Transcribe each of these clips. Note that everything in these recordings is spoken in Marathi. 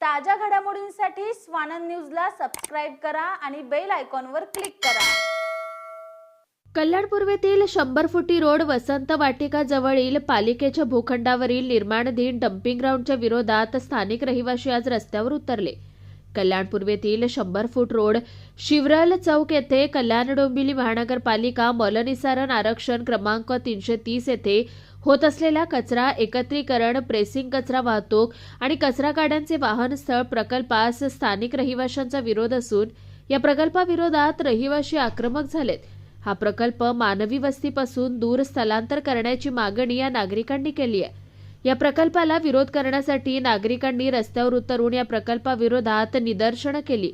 ताज्या घडामोडींसाठी स्वानंद न्यूजला सबस्क्राईब करा आणि बेल आयकॉनवर क्लिक करा. कल्याण पूर्वेतील शंभर फुटी रोड वसंत वाटिका जवळील पालिकेच्या भूखंडावरील निर्माणाधीन डम्पिंग ग्राउंडच्या विरोधात स्थानिक रहिवासी आज रस्त्यावर उतरले. कल्याण पूर्वेतील शंभर फूट रोड शिवरल चौक येथे कल्याण डोंबिवली महानगरपालिका मलनिसारण आरक्षण क्रमांक तीनशे तीस येथे होत असलेला कचरा एकत्रीकरण प्रेसिंग कचरा वाहतूक आणि कचरा गाड्यांचे वाहन स्थळ प्रकल्पास स्थानिक रहिवाशांचा विरोध असून या प्रकल्पाविरोधात रहिवाशी आक्रमक झालेत. हा प्रकल्प मानवी वस्तीपासून दूर स्थलांतर करण्याची मागणी या नागरिकांनी केली आहे. या प्रकल्पाला विरोध करण्यासाठी नागरिकांनी रस्त्यावर उतरून या प्रकल्पाविरोधात निदर्शनं केली.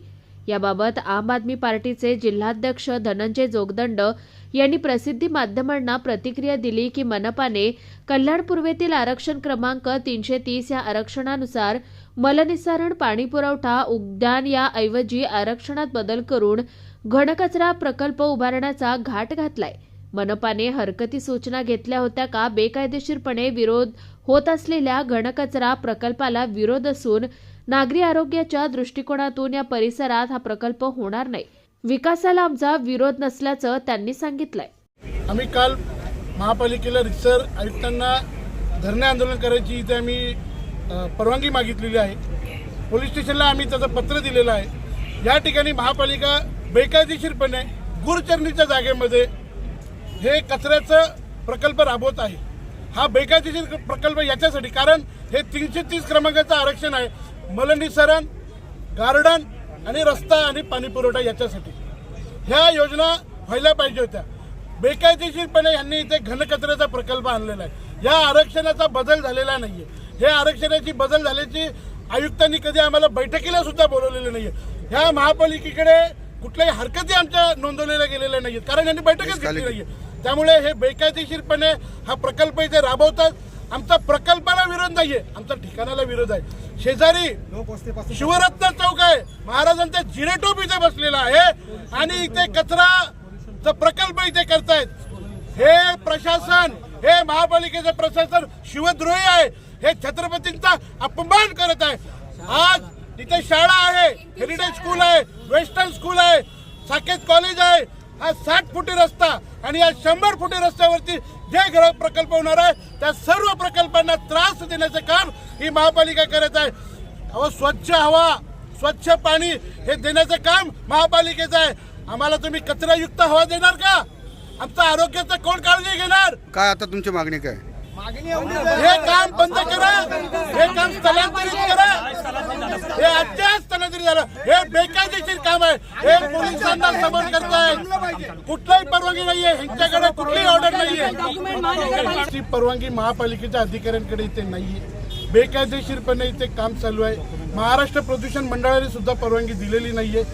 याबाबत आम आदमी पार्टीचे जिल्हाध्यक्ष धनंजय जोगदंड यांनी प्रसिद्धी माध्यमांना प्रतिक्रिया दिली की मनपाने कल्याण पूर्वेतील आरक्षण क्रमांक तीनशे तीस या आरक्षणानुसार मलनिस्सारण पाणी पुरवठा उद्यान याऐवजी आरक्षणात बदल करून घनकचरा प्रकल्प उभारण्याचा घाट घातलाय. मनपाने हरकती सूचना घेतल्या होत्या का? बेकायदेशीरपणे विरोध होत असलेल्या घनकचरा प्रकल्पाला विरोध असून नागरी आरोग्याच्या दृष्टिकोनातून या परिसरात हा प्रकल्प होणार नाही. विकासाला आमचा विरोध नसल्याचं त्यांनी सांगितलंय. आम्ही काल महापालिकेला रिक्सर आयुक्तांना धरणे आंदोलन करायची इथे आम्ही परवानगी मागितलेली आहे. पोलीस स्टेशनला आम्ही त्याचं पत्र दिलेलं आहे. या ठिकाणी महापालिका बेकायदेशीरपणे गुरचरणीच्या जागेमध्ये हे कचऱ्याचं प्रकल्प राबवत आहे. हा बेकायदेशीर प्रकल्प याच्यासाठी कारण हे तीनशे तीस क्रमांकाचं आरक्षण आहे. मलनिसरण गार्डन आणि रस्ता आणि पाणी पुरवठा याच्यासाठी. ह्या योजना व्हायला पाहिजे होत्या. बेकायदेशीरपणे यांनी इथे घनकचऱ्याचा प्रकल्प आणलेला आहे. या आरक्षणाचा बदल झालेला नाहीये. हे आरक्षणाची बदल झाल्याची आयुक्तांनी कधी आम्हाला बैठकीला सुद्धा बोलवलेलं नाहीये. ह्या महापालिकेकडे कुठल्याही हरकती आमच्या नोंदवलेल्या गेलेल्या नाहीयेत. कारण यांनी बैठकच घेतली नाहीये. त्यामुळे हे बेकायदेशीरपणे हा प्रकल्प इथे राबवतात. आमचा प्रकल्पाला विरोध नाहीये आमचा ठिकाणाला विरोध आहे. शेजारी शिवरत्न चौक आहे. महाराजांचा जिरेटोप इथे बसलेला आहे आणि इथे कचरा प्रकल्प इथे करतायत. हे प्रशासन हे महापालिकेचं प्रशासन शिवद्रोही आहे. हे छत्रपतींचा अपमान करत आहे. आज तिथे शाळा आहे हेरिटेज स्कूल आहे वेस्टर्न स्कूल आहे साकेत कॉलेज आहे. हा साठ फुटी रस्ता आणि या शंभर फुटी रस्त्यावरती जे गृह प्रकल्प होणार आहे त्या सर्व प्रकल्पांना त्रास देण्याचं काम ही महापालिका करत आहे. अहो स्वच्छ हवा स्वच्छ पाणी हे देण्याचं काम महापालिकेचं आहे. आम्हाला तुम्ही कचरायुक्त हवा देणार का? आमचं आरोग्याचं कोण काळजी घेणार? काय आता तुमची मागणी काय? हे काम बंद करा. हे काम स्थलांतरित करा. हे अत्याच स्थलांतरित झालं. हे बेकायदेशीर काम आहे. हे पोलिसांना समोर करतायत कुठलाही परवानगी नाहीये. ह्यांच्याकडे कुठलीही ऑर्डर नाहीये. ती परवानगी महापालिकेच्या अधिकाऱ्यांकडे इथे नाहीये. बेकायदेशीरपणे इथे काम चालू आहे. महाराष्ट्र प्रदूषण मंडळाने सुद्धा परवानगी दिलेली नाहीये.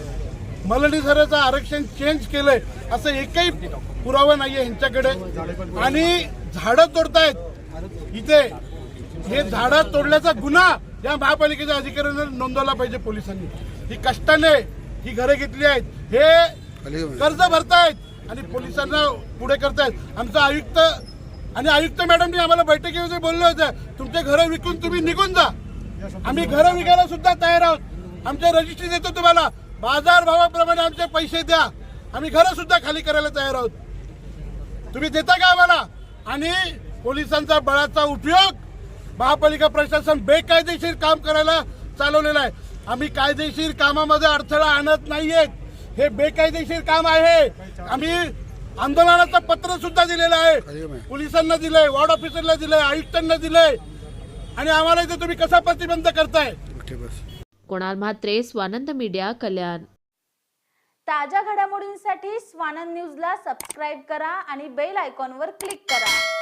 मलडीसराचं आरक्षण चेंज केलंय. असं एकही पुरावा नाहीये ह्यांच्याकडे. आणि झाडं तोडतायत. इथे हे झाडं तोडल्याचा गुन्हा या महापालिकेच्या अधिकाऱ्यांना नोंदवला पाहिजे पोलिसांनी. ही कष्टाने ही घरे घेतली आहेत. हे कर्ज भरतायत आणि पोलिसांना पुढे करतायत. आमचा आयुक्त आणि आयुक्त मॅडमनी आम्हाला बैठकीमध्ये बोलले होते तुमचे घरं विकून तुम्ही निघून जा. आम्ही घरं विकायला सुद्धा तयार आहोत. आमचे रजिस्ट्री देतो तुम्हाला. बाजार भावाप्रमाणे आमचे पैसे द्या. आम्ही घरं सुद्धा खाली करायला तयार आहोत. तुम्ही देता का आम्हाला? आणि पोलिसांचा बळाचा उपयोग महापालिका प्रशासन बेकायदेशीर काम करायला चालवलेलं आहे. आम्ही कायदेशीर कामामध्ये अडथळा आणत नाहीयेत. हे बेकायदेशीर काम आहे. आम्ही आंदोलनाचं पत्र सुद्धा दिलेलं आहे. पोलिसांना दिलंय वॉर्ड ऑफिसरला दिलंय आयुक्तांना दिलंय. आणि आम्हाला इथे तुम्ही कसा प्रतिबंध करताय? कुणाल म्हात्रे स्वानंद मीडिया कल्याण. ताज्या घडामोडींसाठी स्वानंद न्यूजला सबस्क्राईब करा आणि बेल आयकॉनवर क्लिक करा.